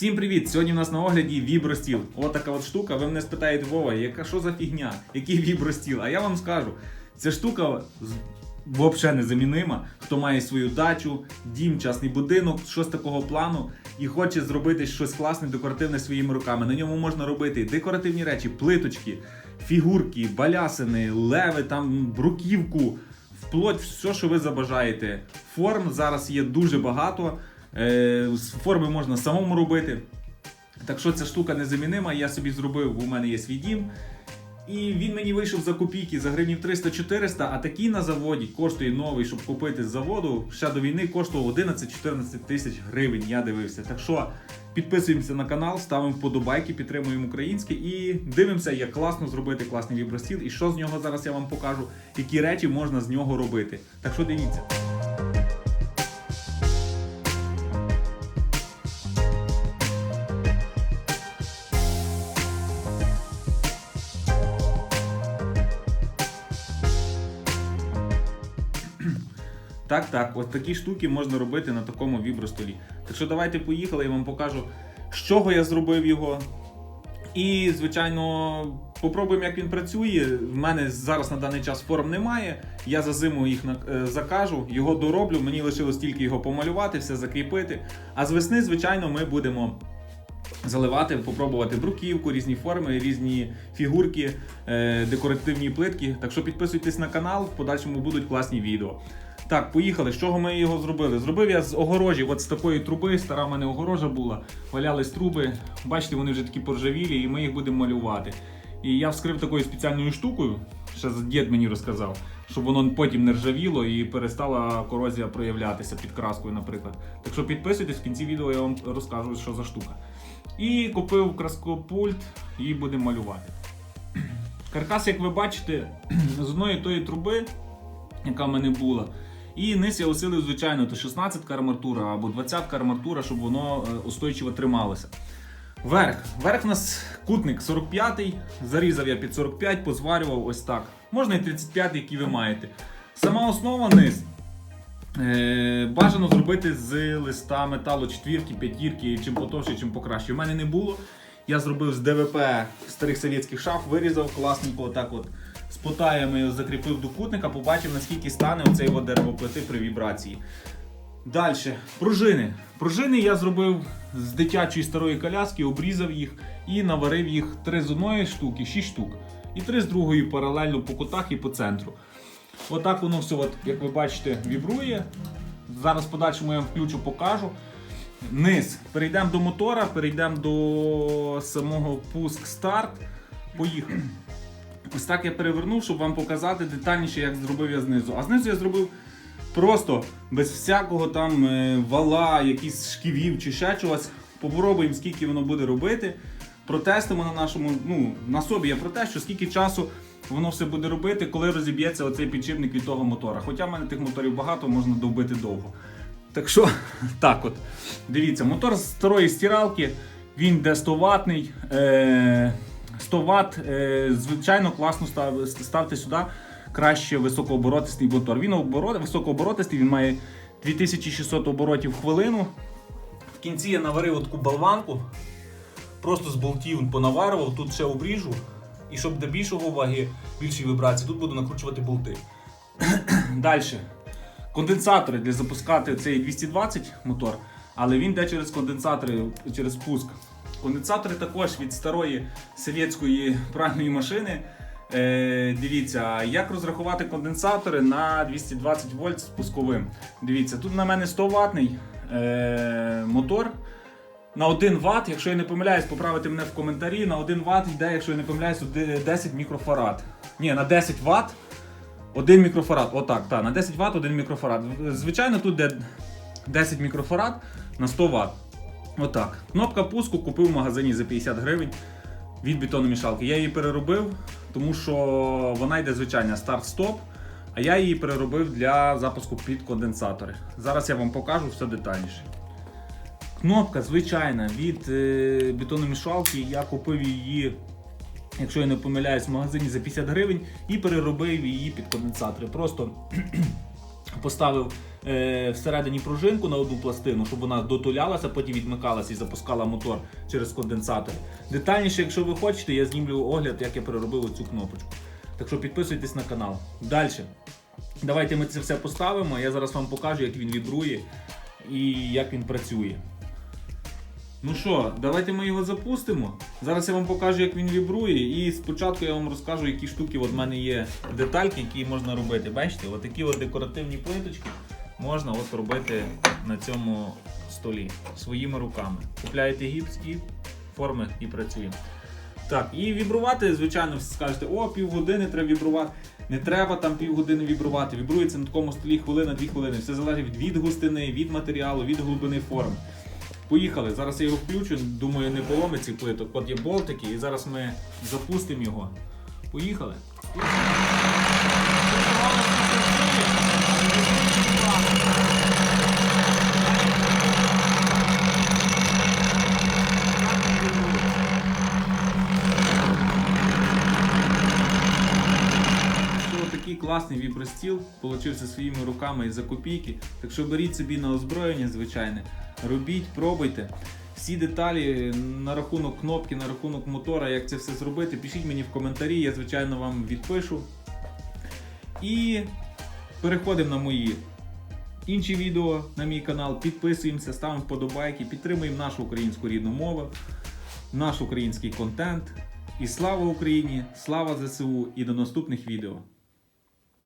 Всім привіт! Сьогодні у нас на огляді вібростіл. От така от штука. Ви мене спитаєте, Вова, яка що за фігня? Який вібростіл? А я вам скажу, ця штука взагалі незамінима. Хто має свою дачу, дім, частний будинок, щось такого плану і хоче зробити щось класне, декоративне своїми руками. На ньому можна робити декоративні речі, плиточки, фігурки, балясини, леви, там бруківку. Вплоть все, що ви забажаєте. Форм зараз є дуже багато. Е, форми можна самому робити. Так що ця штука незамінима. Я собі зробив, у мене є свій дім. І він мені вийшов за копійки за гривнів 300-400, а такий на заводі коштує новий, щоб купити з заводу. Ще до війни коштував 11-14 тисяч гривень. Я дивився. Так що підписуємося на канал, ставимо вподобайки, підтримуємо українське і дивимося, як класно зробити класний вібростіл. І що з нього зараз я вам покажу, які речі можна з нього робити. Так що дивіться. Так, так, от такі штуки можна робити на такому вібростолі. Так що давайте поїхали, я вам покажу, з чого я зробив його. І, звичайно, попробуємо, як він працює. В мене зараз на даний час форм немає. Я за зиму їх е, закажу, його дороблю. Мені лишилось тільки його помалювати, все закріпити. А з весни, звичайно, ми будемо заливати, попробувати бруківку, різні форми, різні фігурки, е, декоративні плитки. Так що підписуйтесь на канал, в подальшому будуть класні відео. Так, поїхали. З чого ми його зробили? Зробив я з огорожі, от з такої труби, стара в мене огорожа була, валялись труби. Бачите, вони вже такі поржавілі, і ми їх будемо малювати. І я вскрив такою спеціальною штукою, ще дід мені розказав, щоб воно потім не ржавіло і перестала корозія проявлятися під краскою, наприклад. Так що підписуйтесь, в кінці відео я вам розкажу, що за штука. І купив краскопульт і будемо малювати. Каркас, як ви бачите, з одної тої труби, яка в мене була. І низ я усилив, звичайно, то 16 арматура або 20-ка арматура, щоб воно е, устойчиво трималося. Верх. Верх у нас кутник 45-й. Зарізав я під 45, позварював ось так. Можна і 35, який ви маєте. Сама основа низ. Е, бажано зробити з листа металу четвірки, п'ятірки, чим потовще, чим покраще. У мене не було. Я зробив з ДВП старих совєтських шаф, вирізав класненько, отак от з його закріпив до кутника, побачив, наскільки стане оцей деревоплити при вібрації. Далі, пружини. Пружини я зробив з дитячої старої коляски, обрізав їх і наварив їх три з одної штуки, шість штук. І три з другої паралельно по кутах і по центру. Отак воно все, от, як ви бачите, вібрує. Зараз в подальшому я вам включу, покажу. Низ. Перейдемо до мотора, перейдемо до самого пуск старт. Поїхали. Ось так я перевернув, щоб вам показати детальніше, як зробив я знизу. А знизу я зробив просто без всякого там е, вала, якісь шківів чи ще чогось. Попробуємо, скільки воно буде робити. Протестимо на нашому, ну, на собі я протещу, скільки часу воно все буде робити, коли розіб'ється оцей підшипник від того мотора. Хоча в мене тих моторів багато, можна довбити довго. Так що, так от. Дивіться, мотор з старої стиралки, він де 100 ватний. Е, 100 Вт, е, звичайно, класно став, ставте сюди краще високооборотистий мотор. Він оборот, високооборотистий, він має 2600 оборотів в хвилину. В кінці я наварив таку болванку, просто з болтів понаварював, тут ще обріжу. І щоб для більшого ваги, більшої вібрації, тут буду накручувати болти. Далі. Конденсатори для запускати цей 220 мотор, але він йде через конденсатори, через пуск. Конденсатори також від старої совєтської пральної машини. Е, дивіться, як розрахувати конденсатори на 220 вольт з пусковим. Дивіться, тут на мене 100 ватний е, мотор. На 1 Вт, якщо я не помиляюсь, поправити мене в коментарі, на 1 Вт йде, якщо я не помиляюсь, 10 мікрофарад. Ні, на 10 Вт 1 мікрофарад. Отак, так, на 10 Вт 1 мікрофарад. Звичайно, тут де 10 мікрофарад на 100 Вт. Отак. Кнопка пуску купив в магазині за 50 гривень від бетономішалки. Я її переробив, тому що вона йде звичайна старт-стоп. А я її переробив для запуску під конденсатори. Зараз я вам покажу все детальніше. Кнопка звичайна від е, бетономішалки. Я купив її, якщо я не помиляюсь, в магазині за 50 гривень і переробив її під конденсатори. Просто Поставив е, всередині пружинку на одну пластину, щоб вона дотулялася, потім відмикалася і запускала мотор через конденсатор. Детальніше, якщо ви хочете, я знімлю огляд, як я переробив цю кнопочку. Так що підписуйтесь на канал. Далі. Давайте ми це все поставимо. Я зараз вам покажу, як він вібрує і як він працює. Ну що, давайте ми його запустимо. Зараз я вам покажу, як він вібрує, і спочатку я вам розкажу, які штуки от в мене є детальки, які можна робити. Бачите, от такі от декоративні плиточки можна от робити на цьому столі своїми руками. Купляєте гіпс і форми і працюємо. Так, і вібрувати, звичайно, скажете, о, півгодини треба вібрувати. Не треба там півгодини вібрувати. Вібрується на такому столі хвилина-дві хвилини. Все залежить від густини, від матеріалу, від глибини форми. Поїхали. Зараз я його включу. Думаю, не поломить цих плиток. От є болтики, і зараз ми запустимо його. Поїхали. Такий класний вібростіл получився своїми руками і за копійки. Так що беріть собі на озброєння, звичайне, робіть, пробуйте. Всі деталі на рахунок кнопки, на рахунок мотора, як це все зробити, пишіть мені в коментарі, я звичайно вам відпишу. І переходимо на мої інші відео на мій канал. Підписуємося, ставимо вподобайки, підтримуємо нашу українську рідну мову, наш український контент. І слава Україні! Слава ЗСУ і до наступних відео!